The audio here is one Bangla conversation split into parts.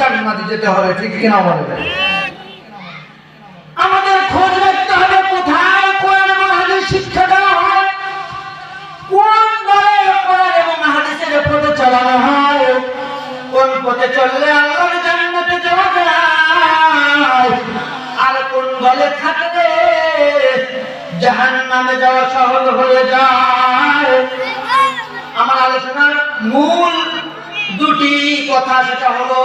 জান্নাতে যেতে হবে, ঠিক কিনা বলে? আমাদের খোঁজ রাখতে হবে কোথায় কোরআন এবং হাদিস শিক্ষা দেওয়া হয়? কোন দলে কোরআন এবং হাদিসের পথে চালানো হয়? কোন পথে চললে আল্লাহর জান্নাতে যাওয়া যায়? আর কোন দলে থাকলে জাহান্নামে যাওয়া সহজ হয়ে যায়? আমার আলোচনার মূল দুটি কথা সেটা হলো,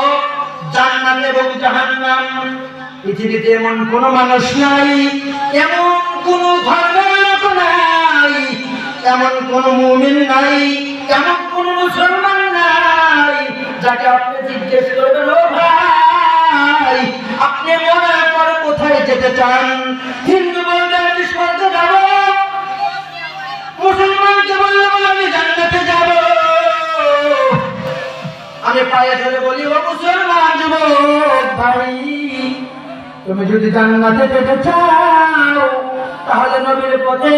জান্নাত এবং জাহান্নাম। পৃথিবীতে এমন কোন মানুষ নাই, এমন কোন ধর্মের লোক নাই, এমন কোন মুমিন নাই, এমন কোন মুসলমান নাই, যাকে আপনি জিজ্ঞেস করবেন, ও ভাই, আপনি মনে করে কোথায় যেতে চান? হিন্দু আমি স্বর্গে যাব। মুসলমানকে আমি পায়ে ধরে বলি, ও মুসলমান যুবক ভাই, তুমি যদি জান্নাতে যেতে চাও, তাহলে নবীর পথে,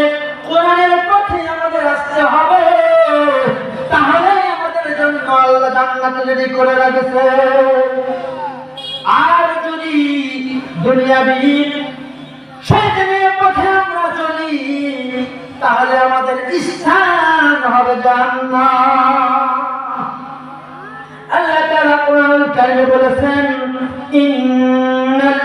কোরআনের পথে আমাদের আসতে হবে। তাহলে আমাদের জন্য আল্লাহ জান্নাতে যদি করে রাখেছে। আর যদি দুনিয়াবীর শয়তানের পথে আমরা চলি, তাহলে আমাদের স্থান হবে জান্নাত। আল্লাহ তাআলা কোরআন কারিমে বলেছেন ইন্নাল্লাযীনা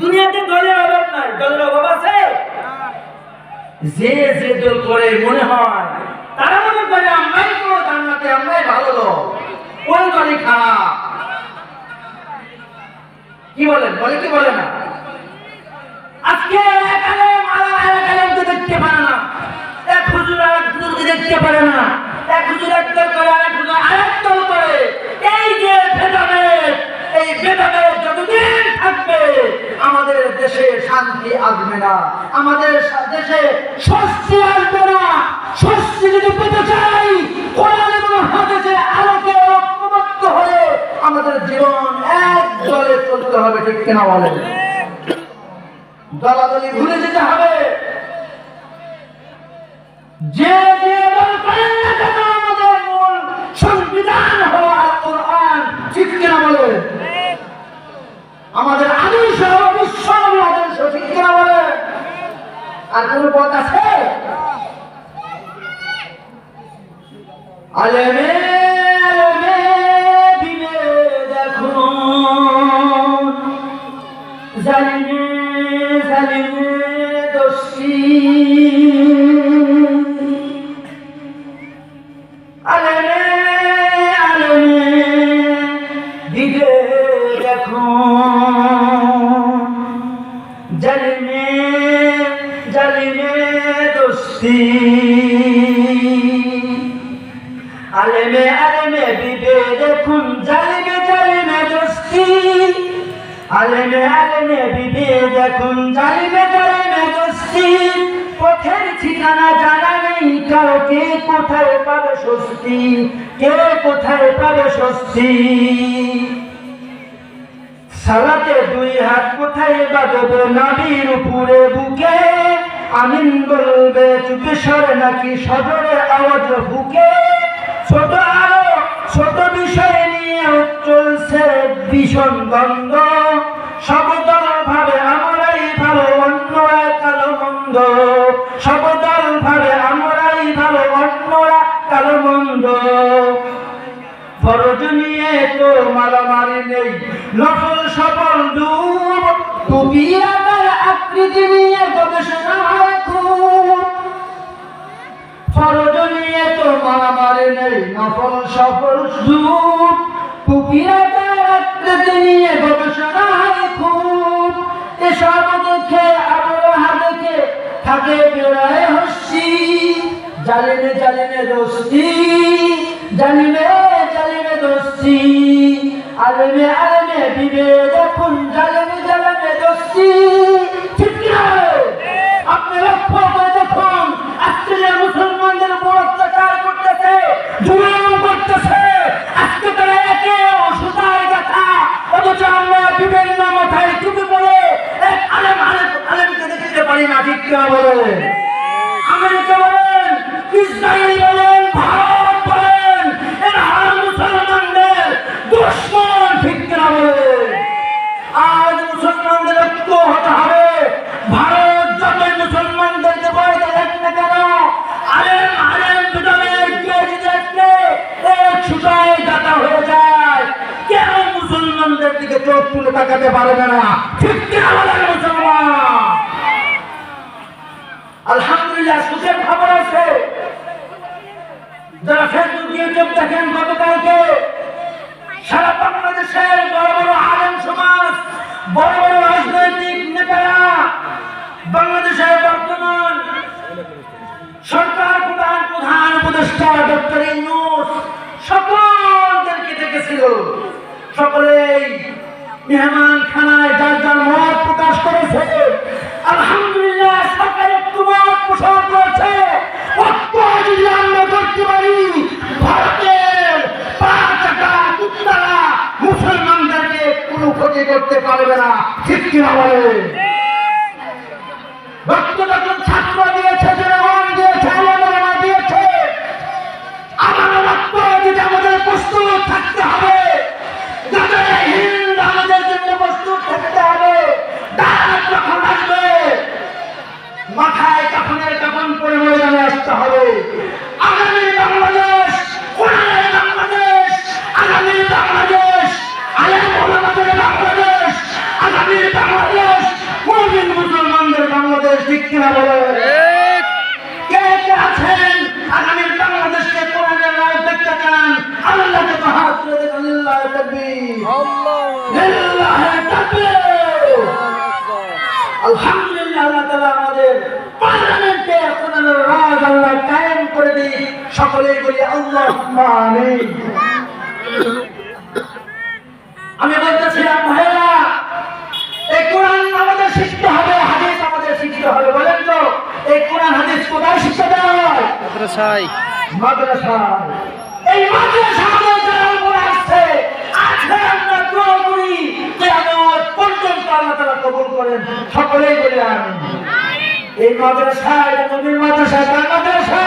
দুনিয়াতে দলের অভাব নাই দলের অভাব আছে? যে যে দল করে মনে হয়, তারা মনে করে আমরাই তো জান্নাতে, আমরাই ভালো লোক। ওই দলই খারাপ। কি বলেন? বলে কি বলে না? আজকে আলেম আর এক দেখতে পারে না। এক হুজুর আর হুজুরকে দেখতে পারে না। এক হুজুর এক দল করে আর এক হুজুর আরেক দল করে। এই যে ভেদাভেদ, এই থাকবে আমাদের দেশে শান্তি আসবে না। আমাদের দেশে স্বস্তি আসবে না। স্বস্তি যদি পেতে চাই আমাদের জীবন এক দলে চলতে হবে, ঠিক কিনা বলেন? দলাদলি ভুলে যেতে হবে। কোন পথ আছে। আলেমে আলেমে জালিমে দোষী। দেখুন পথের ঠিকানা জানা নেই কোথায় পাবে স্বস্তি? কে কোথায় পাবে স্বস্তি? সালাতে দুই হাত কোথায় বাজবে নাবির উপরে বুকে? আমিন বলবে, চুপে নাকি সদরে আওয়াজ বুকে ছোট আরও ছোট বিষয় চলছে ভীষণ দ্বন্দ্ব সবদল ভাবে আমরাই ভালো অন্যরা কালো মন্দ। সবদল ভাবে আমরাই ভালো অন্যরা কালো মন্দ। ফরজ নিয়ে তো মারামারি নেই নফল সফল ডুব। টুপি আবার আকৃতি নিয়ে গবেষণা হয় খুব ফরজ নিয়ে তো মারামারি নেই নফল সফল সুখ কুপিরাটার আকৃতি নিয়ে গবেষণা হয় খুব এসব দেখে আবহাওয়া দেখে থাকে বেড়ায় হসি জালিমে জালিমে দোস্তি জালিমে জালিমে দোস্তি আলমে আলমে বিবেদ দেখুন না বলেন। আমেরিকা বলেন, ইসরায়েল বলেন, ভারত বলেন, এরা মুসলমানদের দুশ্মন ঠিক বলেন? আজ মুসলমানদের ঐক্য হতে হবে। ভারত যতই মুসলমানদেরকে ভয় দেখ না কেন, আলেম আলেম দুজনে এগিয়ে যেতে এক ছুটায় যাতা হয়ে যায়। কেন মুসলমানদের দিকে চোখ তুলে তাকাতে পারবে না, ঠিক বলেন মুসলমান আলহামদুলিল্লাহ সুখের খবর আছে যারা ফেসবুক ইউটিউব দেখেন গতকালকে, সারা বাংলাদেশের বড় বড় আলেম সমাজ, বড় বড় রাজনৈতিক নেতারা বাংলাদেশের বর্তমান সরকার প্রধান প্রধান উপদেষ্টা ডক্টর ইউনুস সকলদেরকে ডেকেছিল। সকলেই মেহমান খানায় যার যার ক্ষতি করতে পারবে না। ঠিক কিনা বলে ছাত্র আলহামদুলিল্লাহ আল্লাহ তাআলা আমাদের পার্লামেন্টে কোরআনের রাজ আল্লাহ কায়েম করে দিই সকলেই বলি আল্লাহুম্মা আমিন। আমি বলতেছিলাম ভাইরা এই কোরআন আমাদের শিখতে হবে হাদিস আমাদের শিখতে হবে বলেন তো এই কোরআন হাদিস কোথায় শিখতে দেয় মাদ্রাসায়। মাদ্রাসায়। এই মাদ্রাসা আল্লাহ কবুল করেন। সকলেই বলে আমিন। এই মাদ্রাসা, এটা নবীর মাদ্রাসা, কার মাদ্রাসা?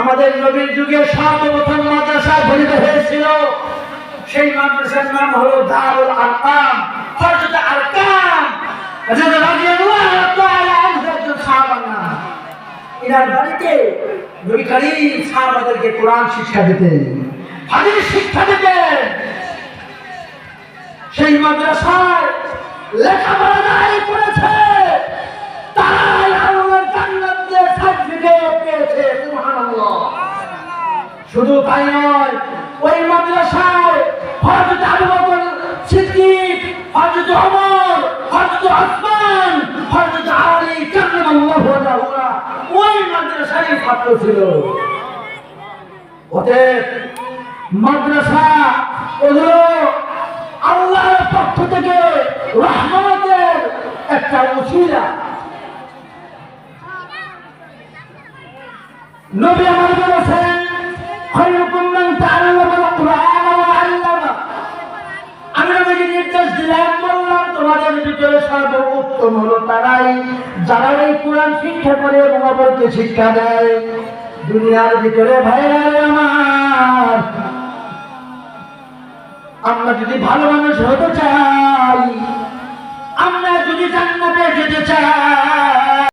আমাদের নবীর যুগে সর্বপ্রথম মাদ্রাসা গঠিত হয়েছিল। সেই মাদ্রাসার নাম হলো দারুল আরকাম হযরত আরকাম হযরত রাদিয়াল্লাহু তাআলা আনহু একজন সাহাবা নাম বাড়িতে নবী করিম সাহাবাদেরকে কোরআন শিক্ষা দিতেন, হাদিস শিক্ষা দিতেন। সেই মাদ্রাসায় লেখাপড়া যারাই করেছে, তারাই আল্লাহর জান্নাতে সার্টিফিকেট পেয়েছে, সুবহানাল্লাহ। শুধু তাই নয়, ওই মাদ্রাসায় হযরত আবু বকর সিদ্দিক, হযরত ওমর, হযরত ওসমান, হযরত আলী কাল্লামাল্লাহু ওয়াজহুরা ওই মাদ্রাসায় ছাত্র ছিল। অতএব মাদ্রাসা হলো আল্লাহর পক্ষ থেকে রহমতের একটা উসিলা নবী আমার বলেছেন, খৈরুকুম মান তাআল্লামাল কুরআন ওয়া আল্লামা। আমি নবীকে নির্দেশ দিলাম, বললাম, তোমাদের ভিতরে সর্বোত্তম হলো তারাই যারা এই কোরআন শিক্ষা করে এবং অপরকে শিক্ষা দেয়। দুনিয়ার ভিতরে ভাইরা আমার আমরা যদি ভালো মানুষ হতে চাই আমরা যদি জান্নাতে যেতে চাই